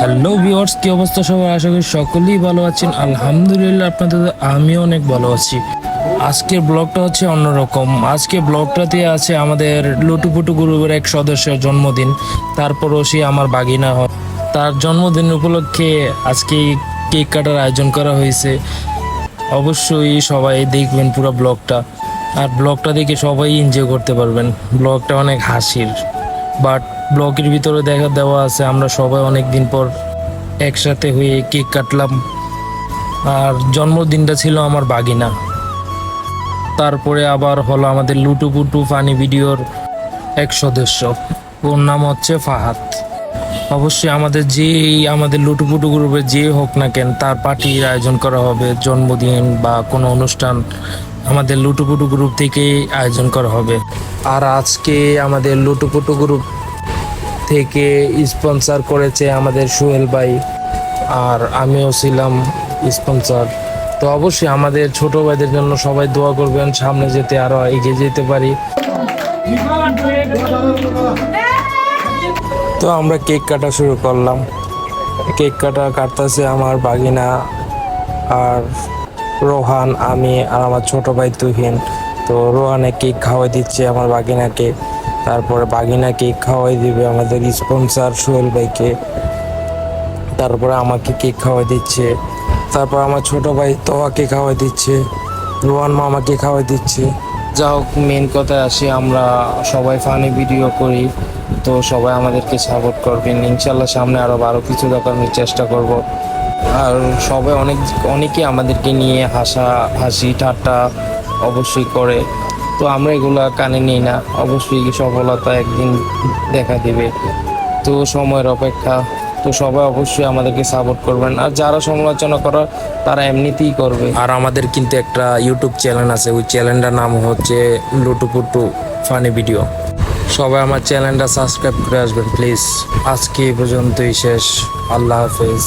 Hello viewers কি অবস্থা সবার আশা করি সকলেই ভালো আছেন। আলহামদুলিল্লাহ, আপনাদের আমিও অনেক ভালো আছি। আজকের ব্লগটা হচ্ছে অন্যরকম। আজকে ব্লগটাতে আছে আমাদের লুটুপুটু গ্রুপের এক সদস্যের জন্মদিন। তারপরও সে আমার বাগিনা হয়। তার জন্মদিন উপলক্ষে আজকে কেক কাটার আয়োজন করা হয়েছে। অবশ্যই সবাই দেখবেন পুরো ব্লগটা। আর ব্লগটা দেখে সবাই এনজয় করতে পারবেন। ব্লগটা অনেক হাসির। বাট ব্লগের ভিতরে দেখা দেওয়া আছে, আমরা সবাই অনেক দিন পর একসাথে হয়ে কেক কাটলাম। আর জন্মদিনটা ছিল আমার বাগিনা। তারপরে আবার হলো আমাদের লুটুপুটু ফানি ভিডিওর এক সদস্য। ওর নাম হচ্ছে ফাহাদ। অবশ্যই আমাদের যেই আমাদের লুটুপুটু গ্রুপে যে হোক না কেন, তার পার্টির আয়োজন করা হবে, জন্মদিন বা কোনো অনুষ্ঠান আমাদের লুটুপুটু গ্রুপ থেকেই আয়োজন করা হবে। আর আজকে আমাদের লুটুপুটু গ্রুপ থেকে স্পন্সর করেছে আমাদের সোহেল ভাই, আর আমিও ছিলাম স্পন্সর তো অবশ্যই আমাদের ছোট ভাইদের জন্য সবাই দোয়া করবেন, সামনে যেতে আরও এগিয়ে যেতে পারি। তো আমরা কেক কাটা শুরু করলাম। কেক কাটা কাটতেছে আমার বাগিনা আর রোহান, আমি আর আমার ছোট ভাই তুহিন। তো রোহানে কেক খাওয়াই দিচ্ছে আমার বাগিনাকে। তারপরে বাগিনা কেক খাওয়াই দিবে, আমাদের স্পন্সর সোহেল ভাইকে। তারপরে আমাকে কেক খাওয়াই দিচ্ছে। তারপর আমার ছোট ভাই তোয়াকে খাওয়াই দিচ্ছে। রোহান মামাকে খাওয়াই দিচ্ছে। যা হোক মেন কথায় আসি, আমরা সবাই ফানি ভিডিও করি। তো সবাই আমাদেরকে সাপোর্ট করবেন। ইনশাল্লাহ সামনে আরও ভালো কিছু দেখানোর চেষ্টা করব। আর সবাই অনেক অনেকে আমাদেরকে নিয়ে হাসা, হাসি, ঠাট্টা অবশ্যই করে। তো আমরা এগুলা কানে নিই না। অবশ্যই সফলতা একদিন দেখা দেবে। তো সময়ের অপেক্ষা। তো সবাই অবশ্যই আমাদেরকে সাপোর্ট করবেন। আর যারা সমালোচনা করার, তারা এমনিতেই করবে। আর আমাদের কিন্তু একটা ইউটিউব চ্যানেল আছে। ওই চ্যানেলটার নাম হচ্ছে লুটুপুটু ফানি ভিডিও। সবাই আমার চ্যানেলটা সাবস্ক্রাইব করে আসবেন প্লিজ আজকে এই পর্যন্তই শেষ। আল্লাহ হাফেজ।